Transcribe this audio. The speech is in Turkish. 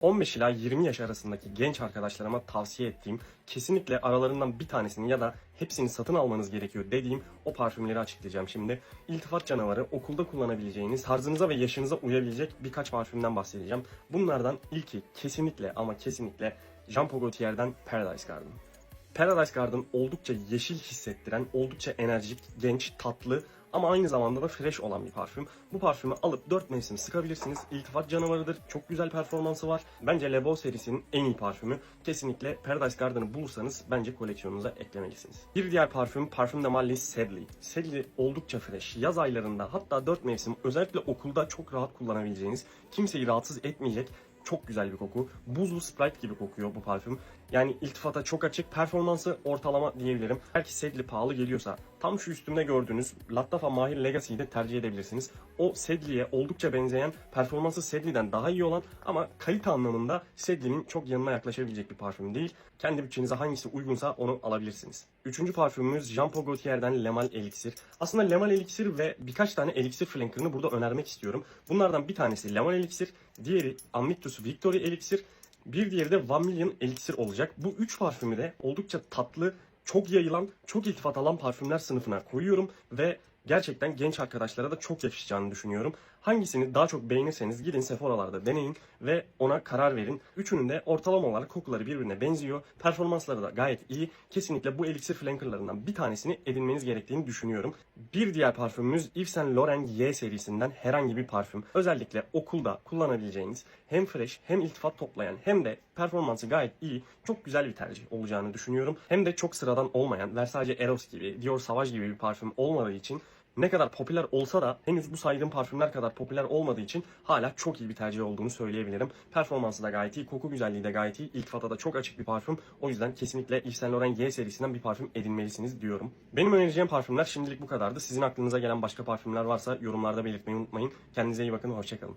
15 ila 20 yaş arasındaki genç arkadaşlarıma tavsiye ettiğim, kesinlikle aralarından bir tanesini ya da hepsini satın almanız gerekiyor dediğim o parfümleri açıklayacağım şimdi. İltifat canavarı okulda kullanabileceğiniz, tarzınıza ve yaşınıza uyabilecek birkaç parfümden bahsedeceğim. Bunlardan ilki kesinlikle ama kesinlikle Jean Paul Gaultier'den Paradise Garden. Paradise Garden oldukça yeşil hissettiren, oldukça enerjik, genç, tatlı ama aynı zamanda da fresh olan bir parfüm. Bu parfümü alıp 4 mevsim sıkabilirsiniz. İltifat canavarıdır. Çok güzel performansı var. Bence Le Beau serisinin en iyi parfümü. Kesinlikle Paradise Garden'ı bulursanız bence koleksiyonunuza eklemelisiniz. Bir diğer parfüm Parfüm de Marly Sedley. Sedley oldukça fresh. Yaz aylarında hatta 4 mevsim özellikle okulda çok rahat kullanabileceğiniz, kimseyi rahatsız etmeyecek çok güzel bir koku. Buzlu Sprite gibi kokuyor bu parfüm. Yani iltifata çok açık, performansı ortalama diyebilirim. Belki Sedley pahalı geliyorsa tam şu üstümde gördüğünüz Lattafa Mahir Legacy'yi de tercih edebilirsiniz. O Sedley'e oldukça benzeyen, performansı Sedley'den daha iyi olan ama kalite anlamında Sedley'nin çok yanına yaklaşabilecek bir parfüm değil. Kendi bütçenize hangisi uygunsa onu alabilirsiniz. Üçüncü parfümümüz Jean Paul Gaultier'den Le Mal Elixir. Aslında Le Mal Elixir ve birkaç tane Elixir flanker'ını burada önermek istiyorum. Bunlardan bir tanesi Le Mal Elixir, diğeri Amictus Victory Elixir, bir diğeri de One Million Elixir olacak. Bu üç parfümü de oldukça tatlı, çok yayılan, çok iltifat alan parfümler sınıfına koyuyorum ve gerçekten genç arkadaşlara da çok yakışacağını düşünüyorum. Hangisini daha çok beğenirseniz gidin Sephora'larda deneyin ve ona karar verin. Üçünün de ortalama olarak kokuları birbirine benziyor. Performansları da gayet iyi. Kesinlikle bu elixir flankerlarından bir tanesini edinmeniz gerektiğini düşünüyorum. Bir diğer parfümümüz Yves Saint Laurent Y serisinden herhangi bir parfüm. Özellikle okulda kullanabileceğiniz hem fresh hem iltifat toplayan hem de performansı gayet iyi, çok güzel bir tercih olacağını düşünüyorum. Hem de çok sıradan olmayan Versace Eros gibi, Dior Sauvage gibi bir parfüm olmadığı için ne kadar popüler olsa da henüz bu saydığım parfümler kadar popüler olmadığı için hala çok iyi bir tercih olduğunu söyleyebilirim. Performansı da gayet iyi, koku güzelliği de gayet iyi. İltifata da çok açık bir parfüm. O yüzden kesinlikle Yves Saint Laurent Y serisinden bir parfüm edinmelisiniz diyorum. Benim önereceğim parfümler şimdilik bu kadardı. Sizin aklınıza gelen başka parfümler varsa yorumlarda belirtmeyi unutmayın. Kendinize iyi bakın, hoşçakalın.